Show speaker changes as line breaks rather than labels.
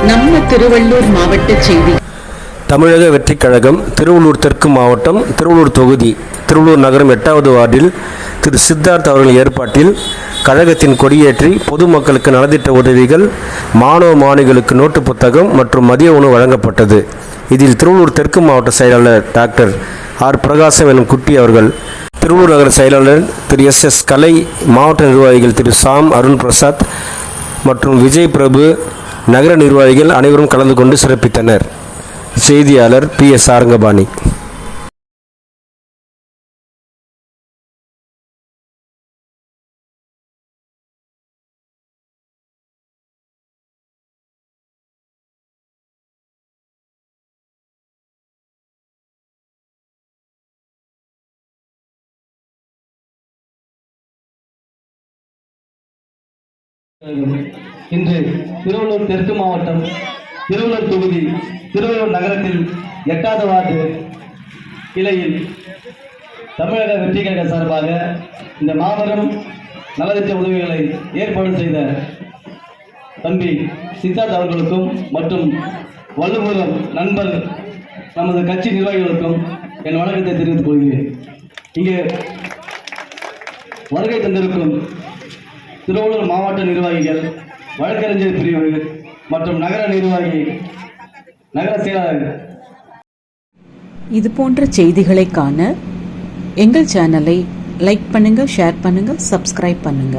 திருவள்ளூர் மாவட்ட செய்தி.
தமிழக வெற்றிக் கழகம் திருவள்ளூர் தெற்கு மாவட்டம் திருவள்ளூர் தொகுதி திருவள்ளூர் நகரம் எட்டாவது வார்டில் திரு சித்தார்த் அவர்கள் ஏற்பாட்டில் கழகத்தின் கொடியேற்றி பொதுமக்களுக்கு நலத்திட்ட உதவிகள் மாணவ மாணவிகளுக்கு நோட்டு புத்தகம் மற்றும் மதிய உணவு வழங்கப்பட்டது. இதில் திருவள்ளூர் தெற்கு மாவட்ட செயலாளர் டாக்டர் ஆர். பிரகாசம் எனும் குட்டி அவர்கள் திருவள்ளூர் நகர செயலாளர் திரு எஸ். எஸ். கலை மாவட்ட நிர்வாகிகள் திரு சாம் அருண் பிரசாத் மற்றும் விஜய் பிரபு நகர நிர்வாகிகள் அனைவரும் கலந்து கொண்டு சிறப்பித்தனர். செய்தியாளர் பி. எஸ். சாரங்கபாணி.
இன்று திருவள்ளூர் தெற்கு மாவட்டம் திருவள்ளூர் தொகுதி திருவள்ளூர் நகரத்தில் எட்டாவது வார்டு கிளையில் தமிழக வெற்றி கழக சார்பாக இந்த மாபெரும் நலத்திட்ட உதவிகளை ஏற்பாடு செய்த தம்பி சித்தார்த் அவர்களுக்கும் மற்றும் வள்ளுவரம் நண்பர் நமது கட்சி நிர்வாகிகளுக்கும் என் வணக்கத்தை தெரிவித்துக் கொள்கிறேன். இங்கே வருகை தந்திருக்கும் திருவள்ளூர் மாவட்ட நிர்வாகிகள் வழக்கறிஞர் பிரிவு மற்றும் நகர நிர்வாகி நகர செயலாளர்.
இது போன்ற செய்திகளை காண எங்கள் சேனலை லைக் பண்ணுங்க ஷேர் பண்ணுங்க சப்ஸ்கிரைப் பண்ணுங்க.